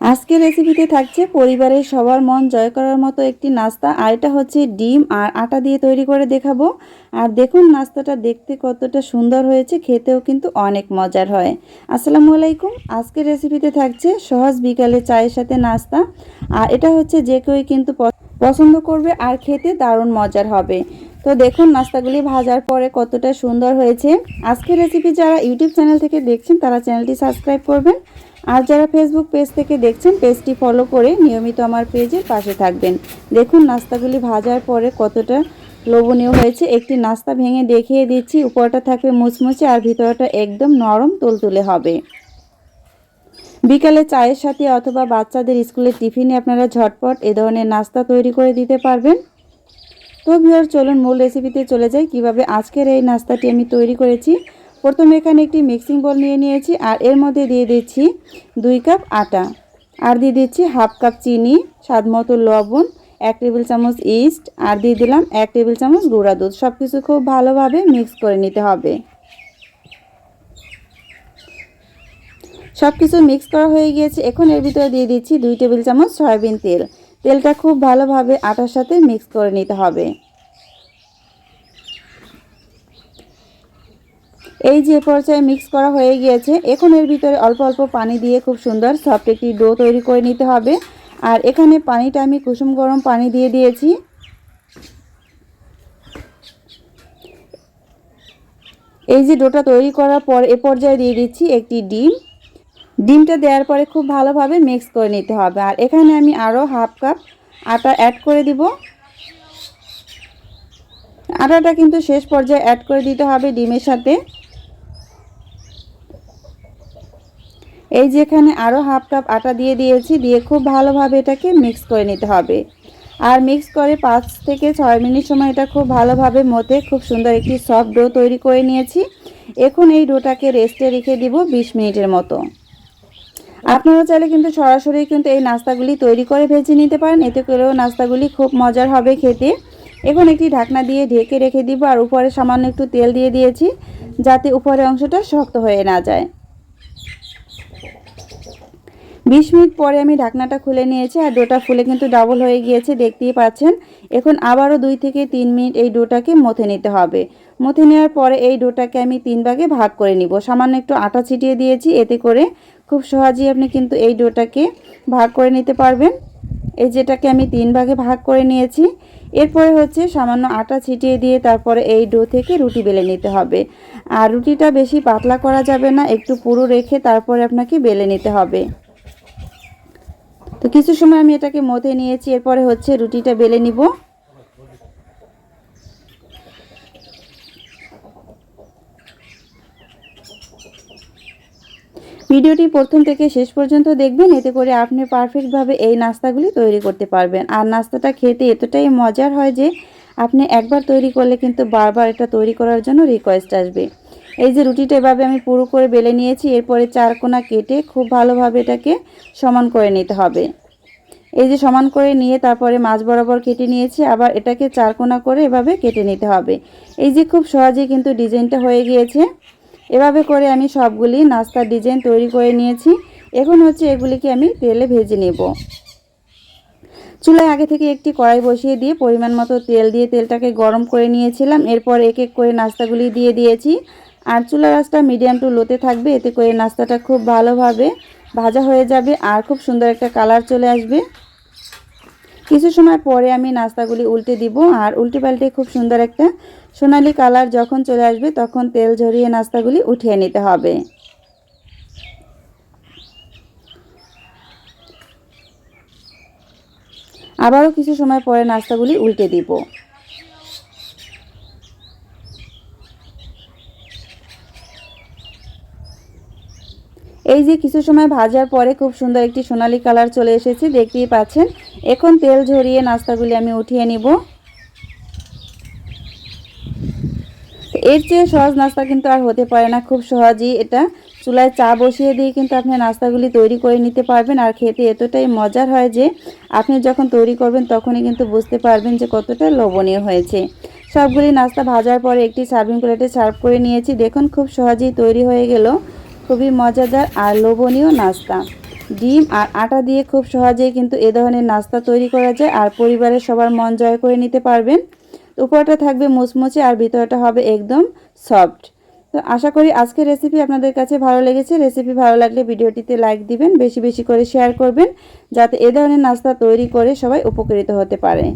আজকের রেসিপিতে থাকছে পরিবারের সবার মন জয় করার মতো একটি নাস্তা, আর এটা হচ্ছে ডিম আর আটা দিয়ে তৈরি করে দেখাবো। আর দেখুন নাস্তাটা দেখতে কতটা সুন্দর হয়েছে, খেতেও কিন্তু অনেক মজার হয়। আসসালামু আলাইকুম, আজকের রেসিপিতে থাকছে সহজ বিকালে চায়ের সাথে নাস্তা। আর এটা হচ্ছে যে কেউই কিন্তু পছন্দ করবে আর খেতে দারুণ মজার হবে। তো দেখুন নাস্তাগুলি ভাজার পরে কতটা সুন্দর হয়েছে। আজকের রেসিপি যারা ইউটিউব চ্যানেল থেকে দেখছেন, তারা চ্যানেলটি সাবস্ক্রাইব করবেন। আর যারা ফেসবুক পেজ থেকে দেখছেন পেজটি ফলো করে নিয়মিত আমার পেজের পাশে থাকবেন। দেখুন নাস্তাগুলি ভাজার পরে কতটা লোভনীয় হয়েছে। একটি নাস্তা ভেঙে দেখিয়ে দিচ্ছি, উপরটা থাকবে মুচমুচে আর ভিতরটা একদম নরম তুলতুলে হবে। বিকালে চায়ের সাথে অথবা বাচ্চাদের স্কুলের টিফিনে আপনারা ঝটপট এ ধরনের নাস্তা তৈরি করে দিতে পারবেন। তো ভিউয়ার চলুন মূল রেসিপিতে চলে যাই। কীভাবে আজকের এই নাস্তাটি আমি তৈরি করেছি প্রথমে এখানে একটি মিক্সিং বোল নিয়ে নিয়েছি, আর এর মধ্যে দিয়ে দিচ্ছি দুই কাপ আটা। আর দিয়ে দিচ্ছি হাফ কাপ চিনি, স্বাদ মতো লবণ, এক টেবিল চামচ ইস্ট আর দিয়ে দিলাম এক টেবিল চামচ গুঁড়া দুধ। সব কিছু খুব ভালোভাবে মিক্স করে নিতে হবে। সব কিছু মিক্স করা হয়ে গিয়েছে। এখন এর ভিতরে দিয়ে দিচ্ছি দুই টেবিল চামচ সয়াবিন তেল। তেলটা খুব ভালোভাবে আটার সাথে মিক্স করে নিতে হবে। এই যে পর্যায়ে মিক্স করা হয়ে গিয়েছে, এখন এর ভিতরে অল্প অল্প পানি দিয়ে খুব সুন্দর সফট একটি ডো তৈরি করে নিতে হবে। আর এখানে পানিটা আমি কুসুম গরম পানি দিয়ে দিয়েছি। এই যে ডোটা তৈরি করার পর এ পর্যায়ে দিয়ে দিচ্ছি একটি ডিম। ডিমটা দেওয়ার পরে খুব ভালোভাবে মিক্স করে নিতে হবে। আর এখানে আমি আরও হাফ কাপ আটা অ্যাড করে দিব। আটাটা কিন্তু শেষ পর্যায়ে অ্যাড করে দিতে হবে ডিমের সাথে। এই যে এখানে আরও হাফ কাপ আটা দিয়ে দিয়েছি, দিয়ে খুব ভালোভাবে এটাকে মিক্স করে নিতে হবে। আর মিক্স করে পাঁচ থেকে ছয় মিনিট সময় এটা খুব ভালোভাবে মতে খুব সুন্দর একটি সফট ডো তৈরি করে নিয়েছি। এখন এই ডোটাকে রেস্টে রেখে দিব বিশ মিনিটের মতো। আপনারা চাইলে কিন্তু সরাসরি কিন্তু এই নাস্তাগুলি তৈরি করে ভেজে নিতে পারেন, এতে করেও নাস্তাগুলি খুব মজার হবে খেতে। এখন একটি ঢাকনা দিয়ে ঢেকে রেখে দিব, আর উপরে সামান্য একটু তেল দিয়ে দিয়েছি, যাতে উপরের অংশটা শক্ত হয়ে না যায়। বিশ মিনিট পরে আমি ঢাকনাটা খুলে নিয়েছি আর ডোটা ফুলে কিন্তু ডাবল হয়ে গিয়েছে, দেখতেই পাচ্ছেন। এখন আবারও দুই থেকে তিন মিনিট এই ডোটাকে মথে নিতে হবে। মথে নেওয়ার পরে এই ডোটাকে আমি তিন ভাগে ভাগ করে নিব। সামান্য একটু আটা ছিটিয়ে দিয়েছি এতে করে খুব সহজেই আপনি কিন্তু এই ডোটাকে ভাগ করে নিতে পারবেন। এই যেটাকে আমি তিন ভাগে ভাগ করে নিয়েছি, এরপরে হচ্ছে সামান্য আটা ছিটিয়ে দিয়ে তারপরে এই ডো থেকে রুটি বেলে নিতে হবে। আর রুটিটা বেশি পাতলা করা যাবে না, একটু পুরো রেখে তারপরে আপনাকে বেলে নিতে হবে। তো কিছু সময় আমি এটাকে মতে নিয়েছি, এরপরে হচ্ছে রুটিটা বেলে নিব। ভিডিওটি প্রথম থেকে শেষ পর্যন্ত দেখবেন, এতে করে আপনি পারফেক্টভাবে এই নাস্তাগুলি তৈরি করতে পারবেন। আর নাস্তাটা খেতে এতটাই মজার হয় যে আপনি একবার তৈরি করলে কিন্তু বারবার এটা তৈরি করার জন্য রিকোয়েস্ট আসবে। এই যে রুটিটা এভাবে আমি পুরো করে বেলে নিয়েছি, এরপরে চার কোনা কেটে খুব ভালোভাবে এটাকে সমান করে নিতে হবে। এই যে সমান করে নিয়ে তারপরে মাছ বরাবর কেটে নিয়েছি, আবার এটাকে চার কোনা করে এভাবে কেটে নিতে হবে। এই যে খুব সহজেই কিন্তু ডিজাইনটা হয়ে গিয়েছে। এভাবে করে আমি সবগুলি নাস্তার ডিজাইন তৈরি করে নিয়েছি। এখন হচ্ছে এগুলিকে আমি তেলে ভেজে নেব। চুলায় আগে থেকে একটি কড়াই বসিয়ে দিয়ে পরিমাণ মতো তেল দিয়ে তেলটাকে গরম করে নিয়েছিলাম। এরপর এক এক করে নাস্তাগুলি দিয়ে দিয়েছি। আর চুলা রাসটা মিডিয়াম টু লোতে থাকবে, এতে করে নাস্তাটা খুব ভালোভাবে ভাজা হয়ে যাবে আর খুব সুন্দর একটা কালার চলে আসবে। কিছু সময় পরে আমি নাস্তাগুলি উল্টে দিব আর উল্টে পাল্টে খুব সুন্দর একটা সোনালি কালার যখন চলে আসবে, তখন তেল ঝরিয়ে নাস্তাগুলি উঠিয়ে নিতে হবে। আবারও কিছু সময় পরে নাস্তাগুলি উল্টে দিব। এই যে কিছু সময় ভাজার পরে খুব সুন্দর একটি সোনালি কালার চলে এসেছে, দেখতেই পাচ্ছেন। এখন তেল ঝরিয়ে নাস্তাগুলি আমি উঠিয়ে নিব। এর চেয়ে সহজ নাস্তা কিন্তু আর হতে পারে না, খুব সহজেই এটা চুলায় চা বসিয়ে দিয়ে কিন্তু আপনি নাস্তাগুলি তৈরি করে নিতে পারবেন। আর খেতে এতটাই মজার হয় যে, আপনি যখন তৈরি করবেন তখনই কিন্তু বুঝতে পারবেন যে কতটা লোভনীয় হয়েছে। সবগুলি নাস্তা ভাজার পরে একটি সার্ভিং প্লেটে সার্ভ করে নিয়েছি। দেখুন, খুব সহজেই তৈরি হয়ে গেল। খুবই মজাদার আর লোভনীয় নাস্তা। ডিম আর আটা দিয়ে খুব সহজেই কিন্তু এ ধরনের নাস্তা তৈরি করা যায়। আর পরিবারের সবার মন জয় করে নিতে পারবেন। উপরটা থাকবে মুচমুচে আর ভিতরটা হবে একদম সফট। তো আশা করি আজকের রেসিপি আপনাদের কাছে ভালো লেগেছে। রেসিপি ভালো লাগলে ভিডিওটিতে লাইক দিবেন, বেশি বেশি করে শেয়ার করবেন, যাতে এ ধরনের নাস্তা তৈরি করে সবাই উপকৃত হতে পারে।